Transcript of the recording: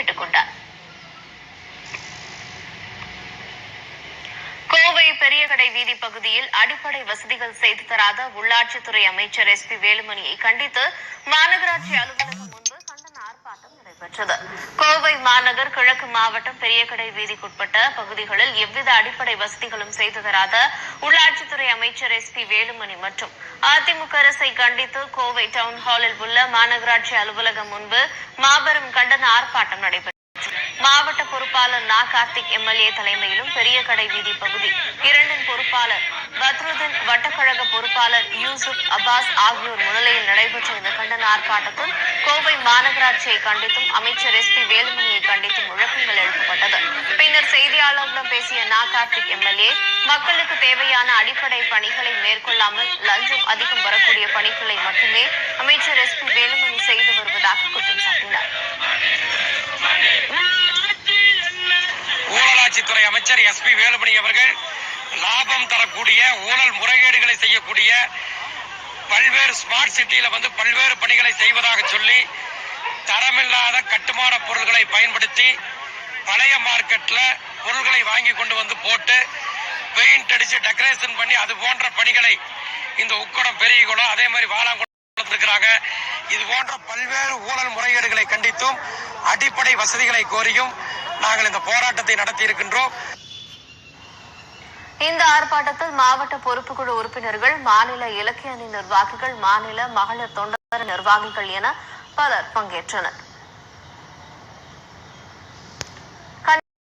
கேட்டுக்கொண்டார். கோவை பெரியகடை வீதி பகுதியில் அடிப்படை வசதிகள் செய்து தராத உள்ளாட்சித்துறை அமைச்சர் எஸ் பி வேலுமணியை கண்டித்து மாநகராட்சி அலுவலகம் முன்பு நடைபெற்றது கோவை மாநகர் கிழக்கு மாவட்டம் பெரியகடை வீதிக்குட்பட்ட பகுதிகளில் எவ்வித அடிப்படை வசதிகளும் செய்து தராத உள்ளாட்சித்துறை அமைச்சர் எஸ் பி வேலுமணி மற்றும் அதிமுக அரசை கண்டித்து கோவை டவுன் ஹாலில் உள்ள மாநகராட்சி அலுவலகம் முன்பு மாபெரும் கண்டன ஆர்ப்பாட்டம் நடைபெற்றது. பொறுப்பாளர் நா கார்த்திக் எம்எல்ஏ தலைமையிலும் பெரிய கடை வீதி பகுதி. இரண்டின் பொறுப்பாளர் பத்ருதின் வட்டக்கழக பொறுப்பாளர் யூசுப் அப்பாஸ் ஆகியோர் முன்னிலையில் நடைபெற்ற இந்த கண்டன ஆர்ப்பாட்டத்தில் கோவை மாநகராட்சியை கண்டித்தும் அமைச்சர் எஸ் பி வேலுமணியை கண்டித்தும் முழக்கங்கள் எழுப்பப்பட்டது. பின்னர் செய்தியாளர்களிடம் பேசிய நா கார்த்திக் எம்எல்ஏ மக்களுக்கு தேவையான அடிப்படை பணிகளை மேற்கொள்ளாமல் லஞ்சம் அதிகம் வரக்கூடிய பணிகளை அமைச்சர் எஸ் பி வேலுமணி அவர்கள் லாபம் தரக்கூடிய ஊழல் முறைகேடுகளை செய்யக்கூடிய பல்வேறு ஸ்மார்ட் சிட்டியில வந்து பல்வேறு பணிகளை செய்வதாக சொல்லி தரமில்லாத கட்டுமான பொருட்களை பயன்படுத்தி பழைய மார்க்கெட்ல பொருள்களை வாங்கி கொண்டு வந்து போட்டு பெயிண்ட் அடிச்சு டெக்கரேஷன் பண்ணி அது போன்ற பணிகளை இந்த உக்கடம் பெரிய குளம் அதே மாதிரி வாழாங்குளம் இருக்கிறாங்க இது போன்ற பல்வேறு ஊழல் முறைகேடுகளை கண்டித்தும் அடிப்படை வசதிகளை கோரியும் நாங்கள் இந்த போராட்டத்தை நடத்தி இருக்கின்றோம் இந்த ஆர்ப்பாட்டத்தில் மாவட்ட பொறுப்புக்குழு உறுப்பினர்கள் மாநில இலக்கிய அணி நிர்வாகிகள் மாநில மகளிர் தொண்டர் நிர்வாகிகள் என பலர் பங்கேற்றனர்.